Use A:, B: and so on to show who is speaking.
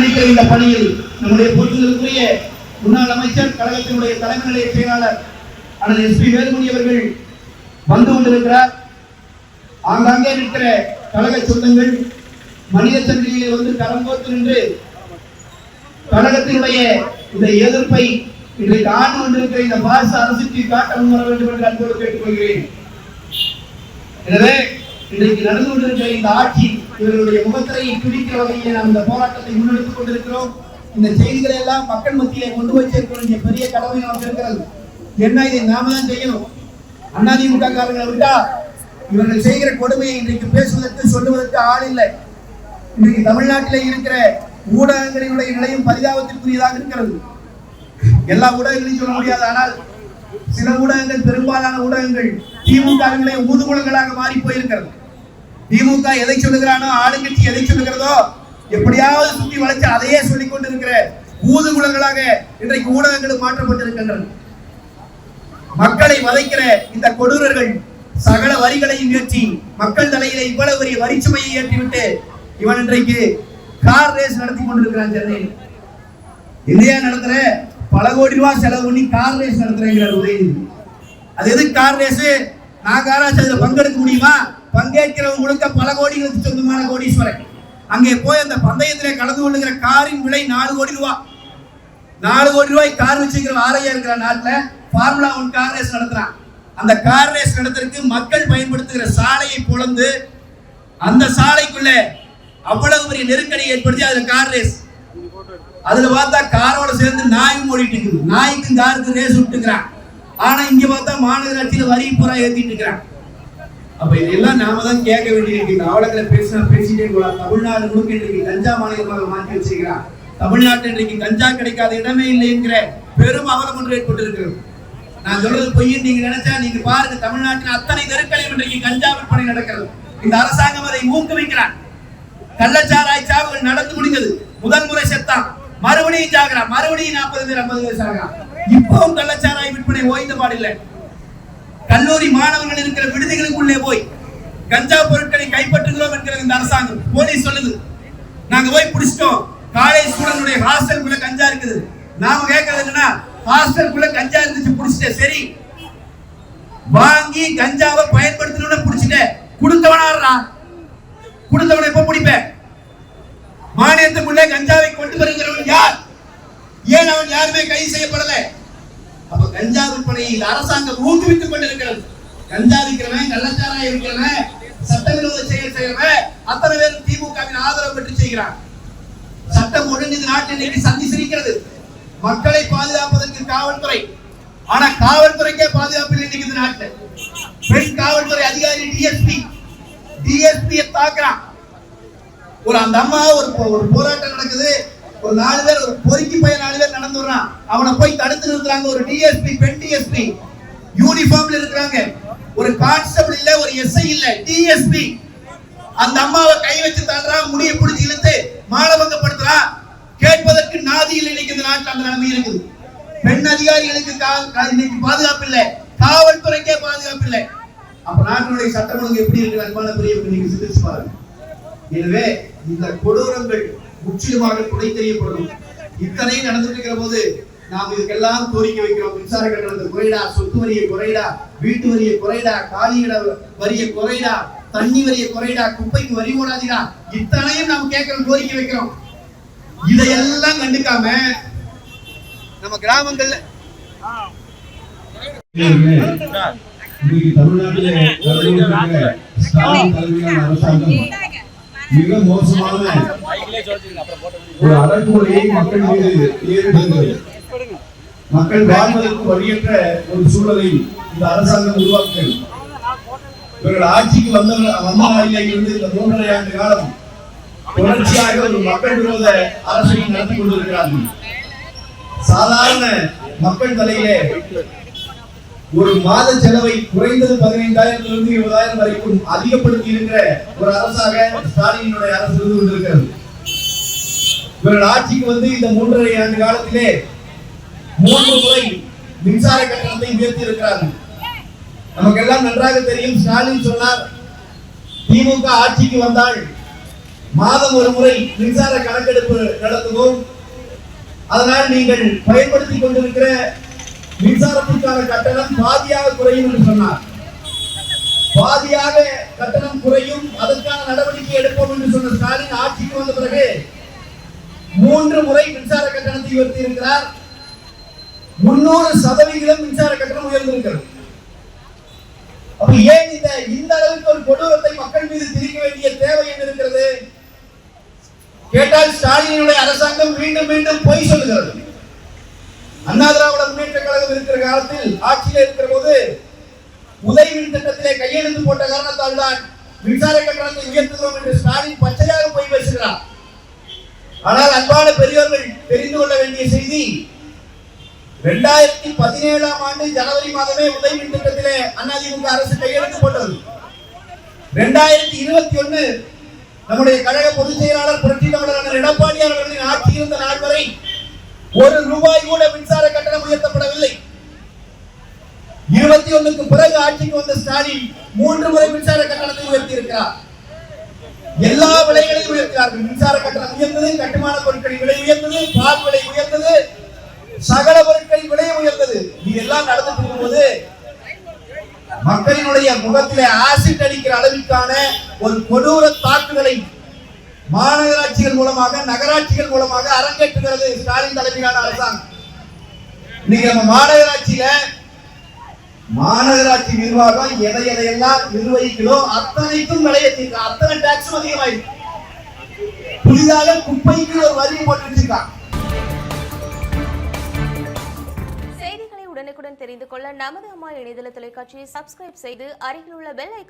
A: ஒருங்கிணைக்கிற இந்த பணியில் நம்முடைய போற்றுதலுக்குரிய முன்னாள் அமைச்சர் கழகத்தினுடைய தலைமை நிலைய செயலாளர் அண்ணன் எஸ் பி வேலுமணி அவர்கள் வந்து கொண்டிருக்கிறார். ஆங்காங்கே இருக்கிற கழக சொந்தங்கள் மனித சங்கிலியிலே வந்து கரம் கோர்த்து நின்று கழகத்தினுடைய இந்த எதிர்ப்பை இன்றைக்கு ஆண்டு கொண்டிருக்கிற இந்த பாரச அரசுக்கு காட்ட முன்வர வேண்டும் என்று அன்போடு கேட்டுக்கொள்கிறேன். எனவே இன்றைக்கு நடந்து கொண்டிருக்கிற இந்த ஆட்சி இவர்களுடைய முகத்திரையை பிடிக்கிற வகையில் நாம் இந்த போராட்டத்தை முன்னெடுத்துக் கொண்டிருக்கிறோம். இந்த செய்திகளை எல்லாம் மக்கள் மத்தியிலே கொண்டு போய் சேர்க்க வேண்டிய பெரிய கடமை நமக்கு இருக்கிறது. என்ன இதை நாம தான் செய்யணும்? அதிமுக காரங்களை விட்டா இவர்கள் செய்கிற கொடுமையை இன்றைக்கு பேசுவதற்கு சொல்லுவதற்கு ஆள் இல்லை. இன்றைக்கு தமிழ்நாட்டில் இருக்கிற ஊடகங்களினுடைய நிலையும் பரிதாபத்திற்குரியதாக இருக்கிறது. எல்லா ஊடகங்களையும் சொல்ல முடியாது ஆனால் சில ஊடகங்கள் பெரும்பாலான ஊடகங்கள் திமுகவினுடைய ஊதுகுலங்களாக மாறி போயிருக்கிறது. திமுக எதை சொல்லுகிறானோ ஆளுங்கட்சி எதை சொல்லுகிறதோ எப்படியாவது சுத்தி வளைச்சு அதையே சொல்லிக் கொண்டிருக்கிற ஊதுகுலங்களாக இன்றைக்கு ஊடகங்கள் மாற்றப்பட்டிருக்கின்றன. மக்களை வதைக்கிற இந்த கொடூரர்கள் சகல வரிகளையும் ஏற்றி மக்கள் தலையில இவ்வளவு பெரிய வரிச்சுமையை ஏற்றிவிட்டு இவன் இன்றைக்கு கார் ரேஸ் நடத்தி கொண்டிருக்கிறான் சென்னையில். இந்தியா நடத்துற பல கோடி ரூபாய் செலவு பண்ணி கார் ரேஸ் நடத்துறேங்கிறார் உதயநிதி. அது எதுக்கு கார் ரேஸ் நான் காராச்சு அதுல பங்கெடுக்க முடியுமா? பங்கேற்கிறவங்க முழுக்க பல கோடிகளுக்கு சொந்தமான கோடீஸ்வரன் அங்கே போய் அந்த பந்தயத்திலே கலந்து கொள்ளுகிற காரின் விலை நாலு கோடி ரூபா. நாலு கோடி ரூபாய் கார் வச்சுக்கிற ஆரையா இருக்கிற நாட்டில் ஃபார்முலா ஒன் கார் ரேஸ் நடத்துறான். அந்த கார் ரேஸ் நடத்துறதுக்கு மக்கள் பயன்படுத்துகிற சாலையை புலந்து அந்த சாலைக்குள்ள அவ்வளவு பெரிய நெருக்கடி ஏற்படுத்தி அதுல கார் ரேஸ் அதுல பார்த்தா காரோட சேர்ந்து நாயும் ஓடிட்டு இருக்குது. நாய்க்கும் காருக்கும் ரேஸ் விட்டுக்கிறான் ஆனா இங்க பார்த்தா மாநகராட்சியில வரி புறா ஏத்திட்டு இருக்கிறான். அப்ப இதெல்லாம் நாம தான் கேட்க வேண்டியிருக்கு. இந்த அவலங்களை பேசினா பேசிட்டே போலாம். தமிழ்நாடு முழுக்க இன்றைக்கு கஞ்சா மாநிலமாக மாற்றி வச்சுக்கிறான் தமிழ்நாட்டில் இன்றைக்கு கஞ்சா கிடைக்காத இடமே இல்லை என்கிற பெரும் அவலம் ஒன்று ஏற்பட்டிருக்கிறது. நான் சொல்றது பொய் நீங்க நினைச்சா நீங்க பாருங்க தமிழ்நாட்டின் அத்தனை தெருக்களையும் இன்றைக்கு கஞ்சா விற்பனை நடக்கிறது. இந்த அரசாங்கம் அதை ஊக்குவிக்கிறான். கள்ளச்சாராய் சாவுகள் நடந்து முடிந்தது. முதல் முறை செத்தான். மறுபடியும் சாகிறான். மறுபடியும் நாற்பது பேர் ஐம்பது பேர் சாகிறான். இப்பவும் கள்ளச்சாராய் விற்பனை ஓய்ந்த பாடில்லை கல்லூரி மாணவர்கள் இருக்கிற விடுதிகளுக்குள்ளே போய் கஞ்சா பொருட்களை கைப்பற்றுகிறோம் என்கிறது இந்த அரசாங்கம். போலீஸ் சொல்லுது. நாங்க போய் பிடிச்சிட்டோம். காலேஜ் ஸ்டூடெண்டுடைய ஹாஸ்டலுக்குள்ள கஞ்சா இருக்குது. நாம கேட்கறது என்னன்னா ஹாஸ்டலுக்குள்ள கஞ்சா இருந்துச்சு பிடிச்சிட்டேன். சரி. வாங்கி கஞ்சாவை பயன்படுத்தணும்னு பிடிச்சிட்டேன். கொடுத்தவனா கொடுத்தவனை எப்ப பிடிப்பேன்? மாநிலத்துக்குள்ளே கஞ்சாவை கொண்டு வருகிறவன் யார்? ஏன் அவன் யாருமே கைது செய்யப்படலை? கஞ்சா விற்பனையில் அரசாங்கம் ஊக்குவித்துக் கொண்டிருக்கிறது. கஞ்சா விற்கிறவன் கள்ளச்சாராயம் இருக்கிறவன் சட்டவிரோத செயல் செய்யறவன் அத்தனை பேரும் திமுகவின் ஆதரவு பெற்று செய்கிறான். சட்டம் ஒழுங்கு இந்த நாட்டில் இன்னைக்கு சந்தி சிரிக்கிறது மக்களை பாதுகாப்பதற்கு காவல்துறை. ஆனா காவல்துறைக்கே பாதுகாப்பு இல்லை இன்னைக்கு இந்த நாட்டில். பெண் காவல்துறை அதிகாரி டிஎஸ்பி டிஎஸ்பியை தாக்குறான். ஒரு அந்த அம்மா ஒரு போ- ஒரு போராட்டம் நடக்குது. ஒரு நாலு பேர் ஒரு பொறுக்கி பையன் நாலு பேர் நடந்து வர்றான். அவனை போய் தடுத்து நிறுத்துறாங்க. ஒரு டிஎஸ்பி பெண் டிஎஸ்பி யூனிஃபார்ம்ல இருக்கிறாங்க. ஒரு கான்ஸ்டபிள் இல்ல ஒரு எஸ்ஐ இல்ல டிஎஸ்பி அந்த அம்மாவை கை வச்சு தாண்டா முடிய பிடிச்சி இழுத்து மானபங்கப்படுத்துறான் கேட்பதற்கு நாதி இல்லை. இன்னைக்கு இந்த நாட்டில் அந்த நிலைமை இருக்குது. பெண் அதிகாரிகளுக்கு இன்னைக்கு பாதுகாப்பு இல்லை. காவல்துறைக்கே பாதுகாப்பு இல்லை. அப்ப நாட்டினுடைய சட்டம் ஒழுங்கு எப்படி இருக்கு? அன்பான பெரியவர்கள் நீங்க சிந்திச்சு பாருங்க. எனவே இந்த கொடூரங்கள் முற்றிலுமாக துணை தெரியப்படும். இத்தனை நடந்துட்டு இருக்கிற போது நாம் இதுக்கெல்லாம் கோரிக்கை வைக்கிறோம். மின்சார கட்டணத்தை குறைடா சொத்து வரியை குறைடா வீட்டு வரியை குறைடா காலியிட வரியை குறைடா தண்ணி வரியை குறைடா குப்பைக்கு வரி போடாதீடா இத்தனையும் நாம் கேட்கிறோம் கோரிக்கை வைக்கிறோம். இதையெல்லாம் கண்டுக்காம நம்ம கிராமங்கள்ல
B: இன்னைக்கு தமிழ்நாட்டிலே அரசாங்கம் மிக மோசமான ஒரு அடக்குமுறையை மக்கள் மீது ஏற்படுகிறது. மக்கள் வாழ்வதற்கு வழியற்ற ஒரு சூழலை இந்த அரசாங்கம் உருவாக்குகிறது. இவர்கள் ஆட்சிக்கு வந்த வந்த இருந்து இந்த மூன்றரை ஆண்டு காலம் தொடர்ச்சியாக ஒரு மக்கள் விரோத அரசை நடத்தி கொண்டிருக்கிறார்கள். சாதாரண மக்கள் தலையிலே ஒரு மாத செலவை குறைந்தது பதினைந்தாயிரத்திலிருந்து இருபதாயிரம் வரைக்கும் அதிகப்படுத்தி இருக்கிற ஒரு அரசாக ஸ்டாலினுடைய அரசு இருந்து கொண்டிருக்கிறது. இவர்கள் ஆட்சிக்கு வந்து இந்த மூன்றரை ஆண்டு காலத்திலே மூன்று முறை மின்சார கட்டணத்தை உயர்த்தி இருக்கிறார்கள் நமக்கெல்லாம் நன்றாக தெரியும் ஸ்டாலின் சொன்னார் திமுக ஆட்சிக்கு வந்தால்
A: மாதம் ஒரு முறை மின்சார கணக்கெடுப்பு நடத்துவோம். அதனால் நீங்கள் பயன்படுத்திக் கொண்டிருக்கிற மின்சாரத்திற்கான கட்டணம் பாதியாக குறையும் என்று சொன்னார். பாதியாக கட்டணம் குறையும் அதற்கான நடவடிக்கை எடுப்போம் என்று சொன்ன ஸ்டாலின் ஆட்சிக்கு வந்த பிறகு மூன்று முறை மின்சார கட்டணத்தை உயர்த்தி இருக்கிறார் முன்னூறு சதவிகிதம் மின்சார கட்டணம் உயர்ந்திருக்கிறது. அப்ப ஏன் இந்த இந்த அளவுக்கு ஒரு கொடூரத்தை மக்கள் மீது திணிக்க வேண்டிய தேவை என்ன இருக்கிறது? கேட்டால் ஸ்டாலினுடைய அரசாங்கம் மீண்டும் மீண்டும் பொய் சொல்லுகிறது. அண்ணா திராவிட முன்னேற்ற கழகம் இருக்கிற காலத்தில் ஆட்சியில் இருக்கிற போது உதவி மின் திட்டத்திலே கையெழுத்து போட்ட காரணத்தால் தான் மின்சார கட்டணத்தை உயர்த்துகிறோம் என்று ஸ்டாலின் பச்சையாக போய் பேசுகிறார். ஆனால் அன்பான பெரியவர்கள் தெரிந்து கொள்ள வேண்டிய செய்தி இரண்டாயிரத்தி பதினேழாம் ஆண்டு ஜனவரி மாதமே உதவி மின் திட்டத்திலே அதிமுக அரசு கையெழுத்து போட்டது. இரண்டாயிரத்தி இருபத்தி ஒன்னு நம்முடைய கழக பொதுச் செயலாளர் புரட்சி தமிழரான எடப்பாடி அவர்களின் ஆட்சி இருந்த நாள் வரை ஒரு ரூபாய் கூட மின்சார கட்டணம் உயர்த்தப்படவில்லை இருபத்தி ஒண்ணுக்கு பிறகு ஆட்சிக்கு வந்த ஸ்டாலின் மூன்று முறை மின்சார கட்டணத்தை உயர்த்தி இருக்கிறார் எல்லா விலைகளையும் உயர்த்தினார்கள். மின்சார கட்டணம் உயர்ந்தது கட்டுமான பொருட்களின் விலை உயர்ந்தது பால் விலை உயர்ந்தது சகல பொருட்களின் விலை உயர்ந்தது. இதெல்லாம் நடந்துட்டு இருக்கும்போது மக்களினுடைய முகத்திலே ஆசிட் அடிக்கிற அளவிற்கான ஒரு கொடூர தாக்குதலை மாநகராட்சிகள் மூலமாக நகராட்சிகள் மூலமாக அரங்கேற்றுகிறது ஸ்டாலின் தலைமையிலான அரசாங்கம். இன்னைக்கு நம்ம மாநகராட்சியில மாநகராட்சி நிர்வாகம் எதை எதையெல்லாம் நிர்வகிக்கிறோ அத்தனைக்கும் விலையேற்றிருக்க அத்தனை டாக்ஸும் அதிகமாயிருக்கு. புதிதாக குப்பைக்கு ஒரு வரி போட்டு வச்சிருக்கான்
C: செய்திகளை உடனுக்குடன் தெரிந்து கொள்ள நமது அம்மா இணையதள தொலைக்காட்சியை சப்ஸ்கிரைப் செய்து அருகில் உள்ள பெல் ஐக்கான்